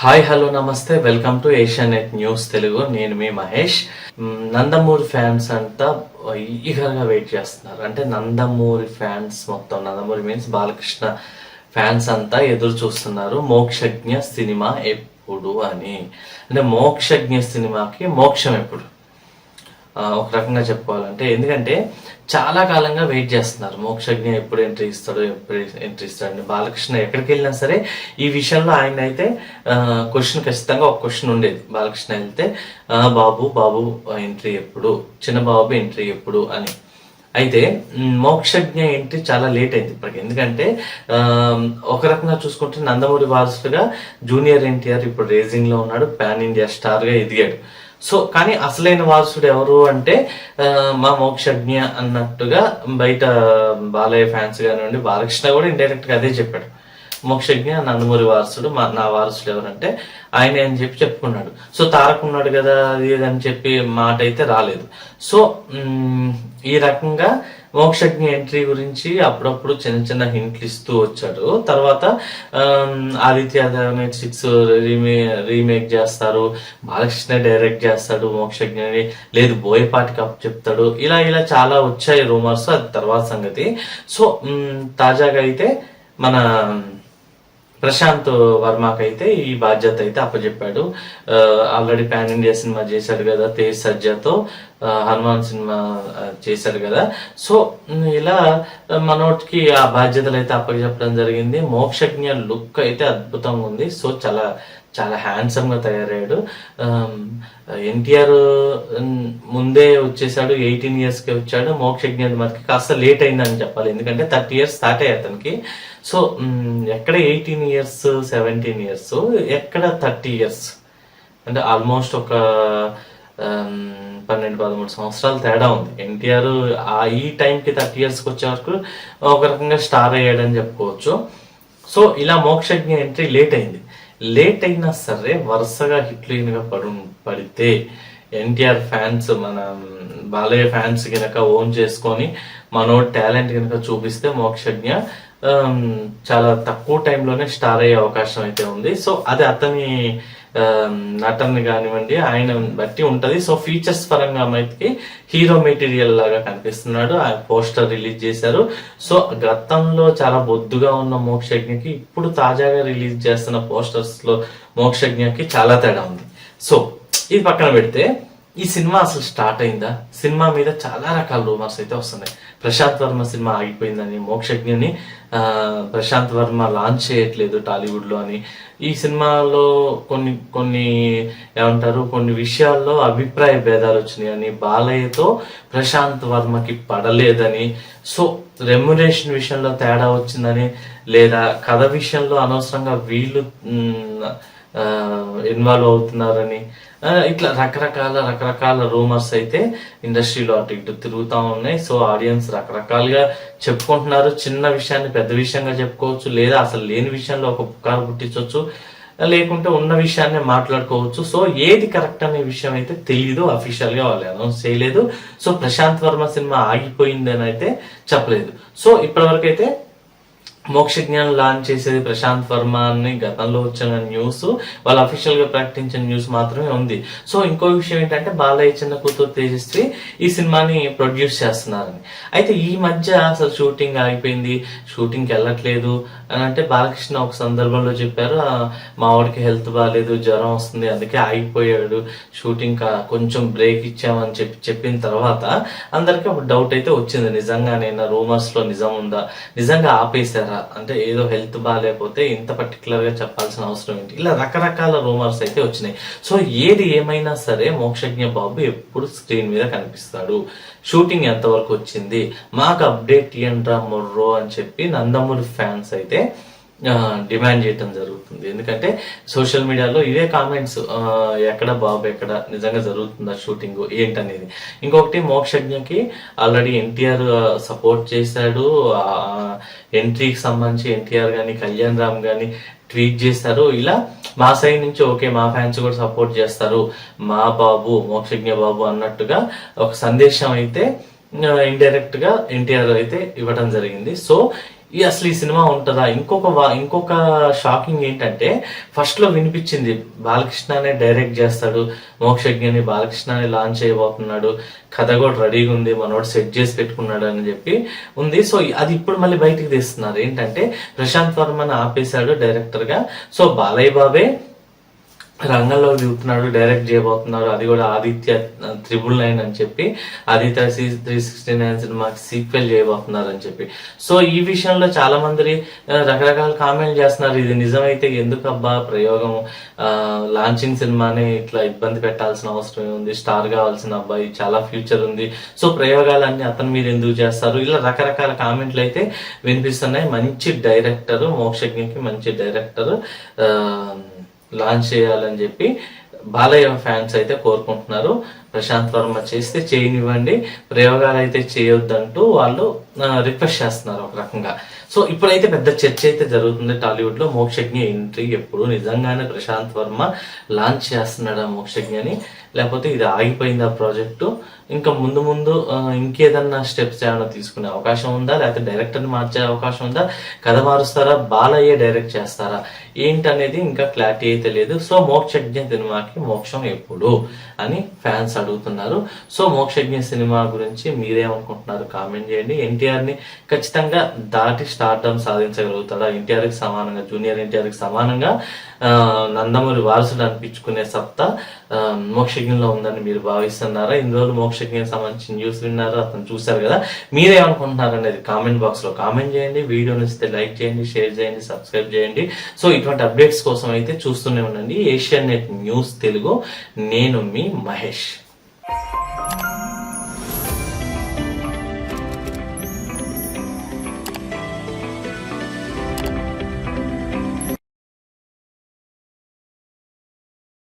Hi hello నమస్తే welcome to Asia net news Telugu నేను మీ మహేష్. నందమూరి ఫ్యాన్స్ అంతా ఈగర్గా వెయిట్ చేస్తున్నారు. అంటే నందమూరి ఫ్యాన్స్ మొత్తం నందమూరి మీన్స్ బాలకృష్ణ ఫ్యాన్స్ అంతా ఎదురు చూస్తున్నారు. మోక్షజ్ఞ సినిమా ఎప్పుడు అని. అంటే మోక్షజ్ఞ సినిమాకి మోక్షం ఎప్పుడు? ఒక రకంగా చెప్పుకోవాలంటే ఎందుకంటే చాలా కాలంగా వెయిట్ చేస్తున్నారు. మోక్షజ్ఞ ఎప్పుడు ఎంట్రీ ఇస్తాడో ఎప్పుడు ఎంట్రీ ఇస్తాడు బాలకృష్ణ ఎక్కడికి వెళ్ళినా సరే ఈ విషయంలో ఆయన అయితే క్వశ్చన్ ఖచ్చితంగా ఒక క్వశ్చన్ ఉండేది. బాలకృష్ణ వెళ్తే బాబు బాబు ఎంట్రీ ఎప్పుడు? చిన్న బాబు ఎంట్రీ ఎప్పుడు? అని. అయితే మోక్షజ్ఞ ఎంట్రీ చాలా లేట్ అయింది ఇప్పటికి. ఎందుకంటే ఒక రకంగా చూసుకుంటే నందమూరి వారసుడుగా జూనియర్ ఎన్టీఆర్ ఇప్పుడు రేజింగ్లో ఉన్నాడు. పాన్ ఇండియా స్టార్గా ఎదిగాడు. సో కానీ అసలైన వారసుడు ఎవరు అంటే మా మోక్షజ్ఞ అన్నట్టుగా బయట బాలయ్య ఫ్యాన్స్ కానివ్వండి బాలకృష్ణ కూడా ఇండైరెక్ట్గా అదే చెప్పాడు. మోక్షజ్ఞ నందమూరి వారసుడు మా నా వారసుడు ఎవరంటే ఆయనే అని చెప్పి చెప్పుకున్నాడు. సో తారక్ ఉన్నాడు కదా అది అని చెప్పి మాట అయితే రాలేదు. సో ఈ రకంగా మోక్షజ్ఞ ఎంట్రీ గురించి అప్పుడప్పుడు చిన్న చిన్న హింట్లు ఇస్తూ వచ్చాడు. తర్వాత ఆదిత్య ఆదిత్య సిక్స్ రీమే రీమేక్ చేస్తారు బాలకృష్ణ డైరెక్ట్ చేస్తాడు మోక్షజ్ఞని. లేదు బోయపాటి కప్ చెప్తాడు. ఇలా ఇలా చాలా వచ్చాయి రూమర్స్ అది తర్వాత సంగతి. సో తాజాగా అయితే మన ప్రశాంత్ వర్మకైతే ఈ బాధ్యత అయితే అప్పచెప్పాడు ఆల్రెడీ పాన్ ఇండియా సినిమా చేశాడు కదా తేజ్ సజ్జాతో హనుమాన్ సినిమా చేశాడు కదా. సో ఇలా మనోటికి ఆ బాధ్యతలు అయితే అప్పచెప్పడం జరిగింది. మోక్షజ్ఞ లుక్ అయితే అద్భుతంగా ఉంది. సో చాలా చాలా హ్యాండ్సమ్గా తయారయ్యాడు. ఎన్టీఆర్ ముందే వచ్చేసాడు ఎయిటీన్ ఇయర్స్కి వచ్చాడు. మోక్షజ్ఞ మనకి కాస్త లేట్ అయిందని చెప్పాలి. ఎందుకంటే థర్టీ ఇయర్స్ స్టార్ట్ అయ్యాయి అతనికి. సో ఎక్కడ ఎయిటీన్ ఇయర్స్ సెవెంటీన్ ఇయర్స్ ఎక్కడ థర్టీ ఇయర్స్ అంటే ఆల్మోస్ట్ ఒక పన్నెండు పదమూడు సంవత్సరాలు తేడా ఉంది. ఎన్టీఆర్ ఆ ఈ టైంకి థర్టీ ఇయర్స్కి వచ్చే వరకు ఒక రకంగా స్టార్ అయ్యాడని చెప్పుకోవచ్చు. సో ఇలా మోక్షజ్ఞ ఎంట్రీ లేట్ అయింది. లేట్ అయినా సరే వరుసగా హిట్లీన్గా పడు పడితే ఎన్టీఆర్ ఫ్యాన్స్ మన బాలయ్య ఫ్యాన్స్ కనుక ఓన్ చేసుకొని మనో టాలెంట్ కనుక చూపిస్తే మోక్షజ్ఞ చాలా తక్కువ టైంలోనే స్టార్ అయ్యే అవకాశం అయితే ఉంది. సో అది అతని Um, నటన కానివ్వండి ఆయన బట్టి ఉంటది. సో ఫీచర్స్ పరంగా మైతే హీరో మెటీరియల్ లాగా కనిపిస్తున్నాడు. ఆ పోస్టర్ రిలీజ్ చేశారు. సో గతంలో చాలా బొద్దుగా ఉన్న మోక్షజ్ఞకి ఇప్పుడు తాజాగా రిలీజ్ చేస్తున్న పోస్టర్స్లో మోక్షజ్ఞకి చాలా తేడా ఉంది. సో ఇది పక్కన పెడితే ఈ సినిమా అసలు స్టార్ట్ అయిందా? సినిమా మీద చాలా రకాల రూమర్స్ అయితే వస్తున్నాయి. ప్రశాంత్ వర్మ సినిమా ఆగిపోయిందని మోక్షజ్ఞని ప్రశాంత్ వర్మ లాంచ్ చేయట్లేదు టాలీవుడ్లో అని. ఈ సినిమాలో కొన్ని కొన్ని ఏమంటారు కొన్ని విషయాల్లో అభిప్రాయ భేదాలు వచ్చినాయని బాలయ్యతో ప్రశాంత్ వర్మకి పడలేదని. సో రెమ్యునేషన్ విషయంలో తేడా వచ్చిందని లేదా కథ విషయంలో అనవసరంగా వీళ్ళు ఇన్వాల్వ్ అవుతున్నారని ఇట్లా రకరకాల రకరకాల రూమర్స్ అయితే ఇండస్ట్రీలో అటు ఇటు తిరుగుతూ ఉన్నాయి. సో ఆడియన్స్ రకరకాలుగా చెప్పుకుంటున్నారు. చిన్న విషయాన్ని పెద్ద విషయంగా చెప్పుకోవచ్చు లేదా అసలు లేని విషయంలో ఒక పుకారు పుట్టించవచ్చు లేకుంటే ఉన్న విషయాన్ని మాట్లాడుకోవచ్చు. సో ఏది కరెక్ట్ అనే విషయం అయితే తెలియదు అఫీషియల్గా వాళ్ళు అనౌన్స్ చేయలేదు. సో ప్రశాంత్ వర్మ సినిమా ఆగిపోయింది అని అయితే చెప్పలేదు. సో ఇప్పటివరకు అయితే మోక్షజ్ఞానం లాంచ్ చేసేది ప్రశాంత్ వర్మ అని గతంలో వచ్చిన న్యూస్ వాళ్ళు అఫీషియల్గా ప్రకటించిన న్యూస్ మాత్రమే ఉంది. సో ఇంకో విషయం ఏంటంటే బాలయ్య చిన్న కూతురు తేజస్వి ఈ సినిమాని ప్రొడ్యూస్ చేస్తున్నారని. అయితే ఈ మధ్య అసలు షూటింగ్ ఆగిపోయింది. షూటింగ్కి వెళ్ళట్లేదు. అని అంటే బాలకృష్ణ ఒక సందర్భంలో చెప్పారు మా వాడికి హెల్త్ బాగాలేదు జ్వరం వస్తుంది అందుకే ఆగిపోయాడు. షూటింగ్ కా- కొంచెం బ్రేక్ ఇచ్చామని చెప్పి చెప్పిన తర్వాత అందరికీ ఒక డౌట్ అయితే వచ్చింది. నిజంగా నేను? రూమర్స్లో నిజం ఉందా? నిజంగా ఆపేశారా? అంటే ఏదో హెల్త్ బాగాలేకపోతే ఇంత పర్టికులర్గా చెప్పాల్సిన అవసరం ఏంటి? ఇలా రకరకాల రూమర్స్ అయితే వచ్చినాయి. సో ఏది ఏమైనా సరే మోక్షజ్ఞ బాబు ఎప్పుడు స్క్రీన్ మీద కనిపిస్తాడు. షూటింగ్ ఎంతవరకు వచ్చింది? మాకు అప్డేట్ ఇయ్యండ్రా మొర్రో అని చెప్పి నందమూరి ఫ్యాన్స్ అయితే డిమాండ్ చేయటం జరుగుతుంది. ఎందుకంటే సోషల్ మీడియాలో ఇవే కామెంట్స్ ఎక్కడ బాబు ఎక్కడ నిజంగా జరుగుతుందా షూటింగ్ ఏంటనేది. ఇంకొకటి మోక్షజ్ఞకి ఆల్రెడీ ఎన్టీఆర్ సపోర్ట్ చేశాడు. ఎంట్రీకి సంబంధించి ఎన్టీఆర్ కానీ కళ్యాణ్ రామ్ కానీ ట్వీట్ చేస్తారు ఇలా మా సైడ్ నుంచి ఓకే మా ఫ్యాన్స్ కూడా సపోర్ట్ చేస్తారు. మా బాబు మోక్షజ్ఞ బాబు అన్నట్టుగా ఒక సందేశం అయితే ఇండైరెక్ట్గా ఎన్టీఆర్ అయితే ఇవ్వడం జరిగింది. సో ఈ అసలు ఈ సినిమా ఉంటుందా? ఇంకొక వా- ఇంకొక షాకింగ్ ఏంటంటే ఫస్ట్లో వినిపించింది బాలకృష్ణనే డైరెక్ట్ చేస్తాడు. మోక్షజ్ఞని బాలకృష్ణని లాంచ్ చేయబోతున్నాడు. కథ కూడా రెడీగా ఉంది మనోడు సెట్ చేసి పెట్టుకున్నాడు అని చెప్పి ఉంది. సో అది ఇప్పుడు మళ్ళీ బయటికి తీస్తున్నారు. ఏంటంటే ప్రశాంత్ వర్మని ఆపేశాడు డైరెక్టర్గా. సో బాలయ్య బాబే రంగంలో దిగుతున్నాడు డైరెక్ట్ చేయబోతున్నాడు అది కూడా ఆదిత్య త్రిబుల్ నైన్ అని చెప్పి ఆదిత్య త్రీ సిక్స్టీ నైన్ సినిమాకి సీక్వెల్ చేయబోతున్నారు అని చెప్పి. సో ఈ విషయంలో చాలా మంది రకరకాల కామెంట్ చేస్తున్నారు. ఇది నిజమైతే ఎందుకు అబ్బా ప్రయోగం లాంచింగ్ సినిమాని ఇట్లా ఇబ్బంది పెట్టాల్సిన అవసరం ఉంది స్టార్ కావాల్సిన అబ్బాయి చాలా ఫ్యూచర్ ఉంది. సో ప్రయోగాలన్నీ అతని మీద ఎందుకు చేస్తారు? ఇలా రకరకాల కామెంట్లు అయితే వినిపిస్తున్నాయి. మంచి డైరెక్టర్ మోక్షజ్ఞకి మంచి డైరెక్టర్ లాంచ్ చేయాలని చెప్పి బాలయ్య ఫ్యాన్స్ అయితే కోరుకుంటున్నారు. ప్రశాంత్ వర్మ చేస్తే చేయనివ్వండి ప్రయోగాలు అయితే చేయొద్దంటూ వాళ్ళు రిక్వెస్ట్ చేస్తున్నారు ఒక రకంగా. సో ఇప్పుడైతే పెద్ద చర్చ అయితే జరుగుతుంది టాలీవుడ్లో మోక్షజ్ఞ ఎంట్రీ ఎప్పుడు నిజంగానే ప్రశాంత్ వర్మ లాంచ్ చేస్తున్నాడా మోక్షజ్ఞని లేకపోతే ఇది ఆగిపోయింది ఆ ప్రాజెక్టు? ఇంకా ముందు ముందు ఇంకేదన్నా స్టెప్స్ ఏమైనా తీసుకునే అవకాశం ఉందా? లేకపోతే డైరెక్టర్ని మార్చే అవకాశం ఉందా? కథ మారుస్తారా? బాలయ్యే డైరెక్ట్ చేస్తారా? ఏంటనేది ఇంకా క్లారిటీ అయితే లేదు. సో మోక్షజ్ఞ సినిమాకి మోక్షం ఎప్పుడు అని ఫ్యాన్స్ అడుగుతున్నారు. సో మోక్షజ్ఞ సినిమా గురించి మీరేమనుకుంటున్నారు? కామెంట్ చేయండి. ఎన్టీఆర్ని ఖచ్చితంగా దాటి స్టార్డమ్ సాధించగలుగుతాడా? ఎన్టీఆర్కి సమానంగా జూనియర్ ఎన్టీఆర్కి సమానంగా నందమూరి వారసుడు అనిపించుకునే సత్తా మోక్షజ్ఞంలో ఉందని మీరు భావిస్తున్నారా? ఇన్ని రోజులు మోక్షజ్ఞకి సంబంధించిన న్యూస్ విన్నారు? అతను చూశారు కదా. మీరేమనుకుంటున్నారు అనేది కామెంట్ బాక్స్లో కామెంట్ చేయండి. వీడియో నచ్చితే లైక్ చేయండి షేర్ చేయండి సబ్స్క్రైబ్ చేయండి. సో ఇటువంటి అప్డేట్స్ కోసం అయితే చూస్తూనే ఉండండి. ఏషియన్ నెట్ న్యూస్ తెలుగు. నేను మీ మహేష్. Música